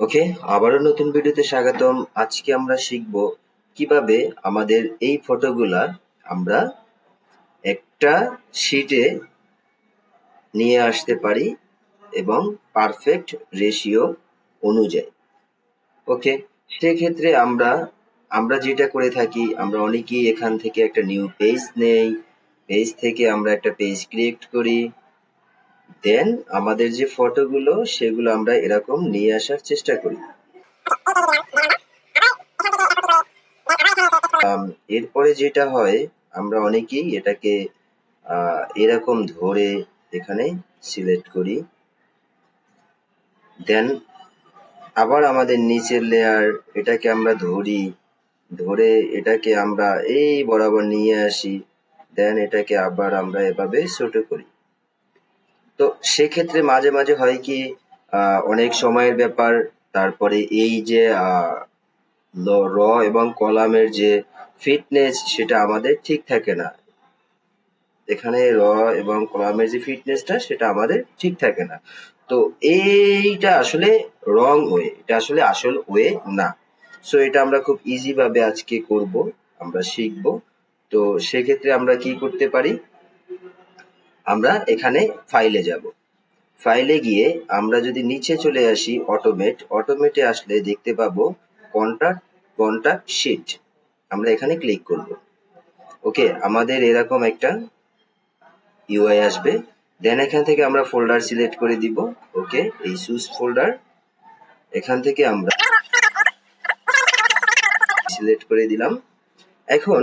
ওকে আবারও নতুন ভিডিওতে স্বাগতম। আজকে আমরা শিখব কীভাবে আমাদের এই ফটোগুলা আমরা একটা শিটে নিয়ে আসতে পারি এবং পারফেক্ট রেশিও অনুযায়ী। ওকে সেক্ষেত্রে আমরা আমরা যেটা করে থাকি, আমরা অনেকেই এখান থেকে একটা নিউ পেজ নেই। পেজ থেকে আমরা একটা পেজ ক্রিয়েট করি। দেন আমাদের যে ফটোগুলো সেগুলো আমরা এরকম নিয়ে আসার চেষ্টা করি। এরপরে যেটা হয়, আমরা অনেকেই এটাকে এরকম ধরে এখানে সিলেক্ট করি। দেন আবার আমাদের নিচের লেয়ার এটাকে আমরা ধরি, ধরে এটাকে আমরা এই বরাবর নিয়ে আসি। দেন এটাকে আবার আমরা এভাবে ছোট করি। তো সেক্ষেত্রে মাঝে মাঝে হয় কি অনেক সময়ের ব্যাপার, তারপরে এই যে র এবং কলামের যে ফিটনেস সেটা আমাদের ঠিক থাকে না। এখানে র এবং কলামের যে ফিটনেসটা সেটা আমাদের ঠিক থাকে না। তো এইটা আসলে রং ওয়ে এটা আসলে আসল ওয়ে না। সো এটা আমরা খুব ইজি ভাবে আজকে করব, আমরা শিখব। তো সেক্ষেত্রে আমরা কি করতে পারি? আমরা এখানে ফাইলে যাব। ফাইলে গিয়ে আমরা যদি নিচে চলে আসি অটোমেট অটোমেটে আসলে দেখতে পাবো কন্ট্যাক্ট কন্ট্যাক্ট শিট আমরা এখানে ক্লিক করব। ওকে আমাদের এরকম একটা ইউআই আসবে। দেন এখান থেকে আমরা ফোল্ডার সিলেক্ট করে দিব। ওকে এই সুস ফোল্ডার এখান থেকে আমরা সিলেক্ট করে দিলাম। এখন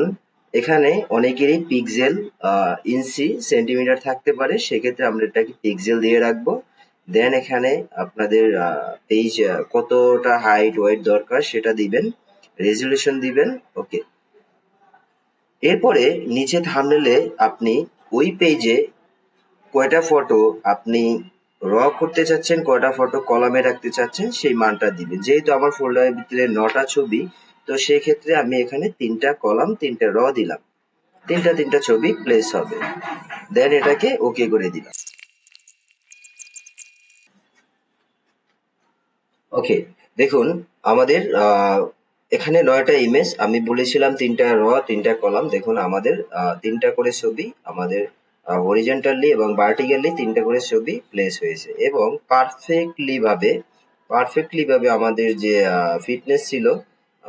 এখানে অনেকেরই পিক্সেল ইঞ্চি সেন্টিমিটার থাকতে পারে। সেক্ষেত্রে আমরা এটাকে পিক্সেল দিয়ে রাখব। দেন এখানে আপনাদের পেজ কতটা হাইট ওয়েট দরকার সেটা দিবেন। রেজলিউশন দিবেন। ওকে এরপরে নিচে থামনেলে আপনি ওই পেজে কয়টা ফটো আপনি র করতে চাচ্ছেন, কয়টা ফটো কলামে রাখতে চাচ্ছেন, সেই মানটা দিবেন। যেহেতু আমার ফোল্ডারের ভিতরে নটা ছবি তো সেক্ষেত্রে আমি এখানে তিনটা কলাম, তিনটা র দিলাম। তিনটা তিনটা ছবি প্লেস হবে। দেন এটাকে ওকে করে দিলাম। ওকে দেখুন, আমাদের এখানে নয়টা ইমেজ আমি বলেছিলাম তিনটা র, তিনটা কলাম। দেখুন, আমাদের তিনটা করে ছবি, আমাদের হরিজেন্টালি এবং ভার্টিক্যালি তিনটা করে ছবি প্লেস হয়েছে। এবং পারফেক্টলি ভাবে পারফেক্টলি ভাবে আমাদের যে ফিটনেস ছিল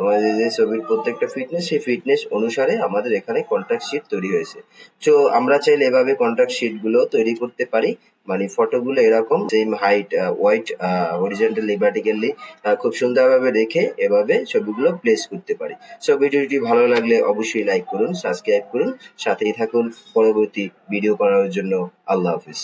আমাদের যে ছবির প্রত্যেকটা ফিটনেস সেই ফিটনেস অনুসারে আমাদের এখানে কন্ট্রাক্ট শিট তৈরি হয়েছে। তো আমরা চাইলে এভাবে কন্ট্রাক্ট শিটগুলো তৈরি করতে পারি। মানে ফটোগুলো এরকম same height width horizontally vertically খুব সুন্দরভাবে রেখে এভাবে ছবিগুলো প্লেস করতে পারি। সো ভিডিওটি ভালো লাগলে অবশ্যই লাইক করুন সাবস্ক্রাইব করুন, সাথেই থাকুন। পরবর্তী ভিডিও করার জন্য আল্লাহ হাফিজ।